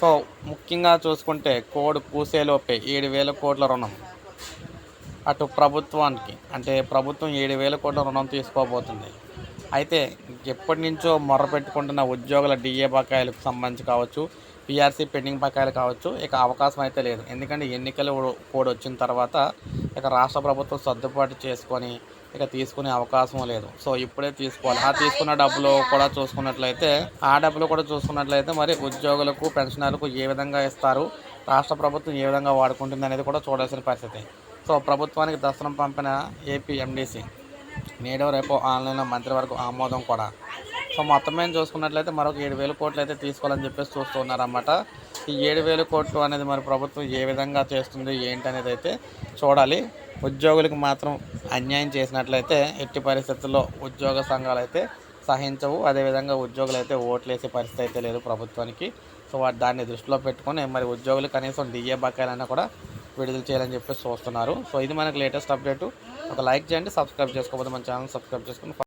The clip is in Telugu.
సో ముఖ్యంగా చూసుకుంటే కోడ్ పూసేలోపే ఏడు వేల కోట్ల రుణం. అటు ప్రభుత్వానికి అంటే ప్రభుత్వం ఏడు వేల కోట్ల రుణం తీసుకోబోతుంది. అయితే ఎప్పటి నుంచో మొరపెట్టుకుంటున్న ఉద్యోగుల డిఏ బకాయిలకు సంబంధించి కావచ్చు పిఆర్సీ పెండింగ్ బకాయిలు కావచ్చు ఇక అవకాశం అయితే లేదు. ఎందుకంటే ఎన్నికలు కోడ్ వచ్చిన తర్వాత ఇక రాష్ట్ర ప్రభుత్వం సర్దుబాటు చేసుకొని ఇక తీసుకునే అవకాశం లేదు. సో ఇప్పుడే తీసుకోవాలి. ఆ తీసుకున్న డబ్బులు కూడా చూసుకున్నట్లయితే ఆ డబ్బులు కూడా చూసుకున్నట్లయితే మరి ఉద్యోగులకు పెన్షనర్లకు ఏ విధంగా ఇస్తారు? రాష్ట్ర ప్రభుత్వం ఏ విధంగా వాడుకుంటుంది అనేది కూడా చూడాల్సిన పరిస్థితి. సో ప్రభుత్వానికి దర్శనం పంపిన ఏపీ ఎండీసీ. నేడు రేపు ఆన్లైన్లో మంత్రివర్గ ఆమోదం కూడా. సో మొత్తం మీద చూసుకున్నట్లయితే మరొక ఏడు వేల కోట్లు అయితే తీసుకోవాలని చెప్పేసి చూస్తూ ఉన్నారన్నమాట. ఈ ఏడు వేల కోట్లు అనేది మరి ప్రభుత్వం ఏ విధంగా చేస్తుంది ఏంటి అనేది అయితే చూడాలి. ఉద్యోగులకు మాత్రం అన్యాయం చేసినట్లయితే ఎట్టి పరిస్థితుల్లో ఉద్యోగ సంఘాలు అయితే సహించవు. అదేవిధంగా ఉద్యోగులు అయితే ఓట్లేసే పరిస్థితి అయితే లేదు ప్రభుత్వానికి. సో వాటి దాన్ని దృష్టిలో పెట్టుకొని మరి ఉద్యోగులు కనీసం డిఏ బకాయిలన్నా కూడా విడుదల చేయాలని చెప్పేసి చూస్తున్నారు. సో ఇది మనకు లేటెస్ట్ అప్డేట్. ఒక లైక్ చేయండి సబ్స్క్రైబ్ చేసుకోకపోతే మన ఛానల్ సబ్స్క్రైబ్ చేసుకుని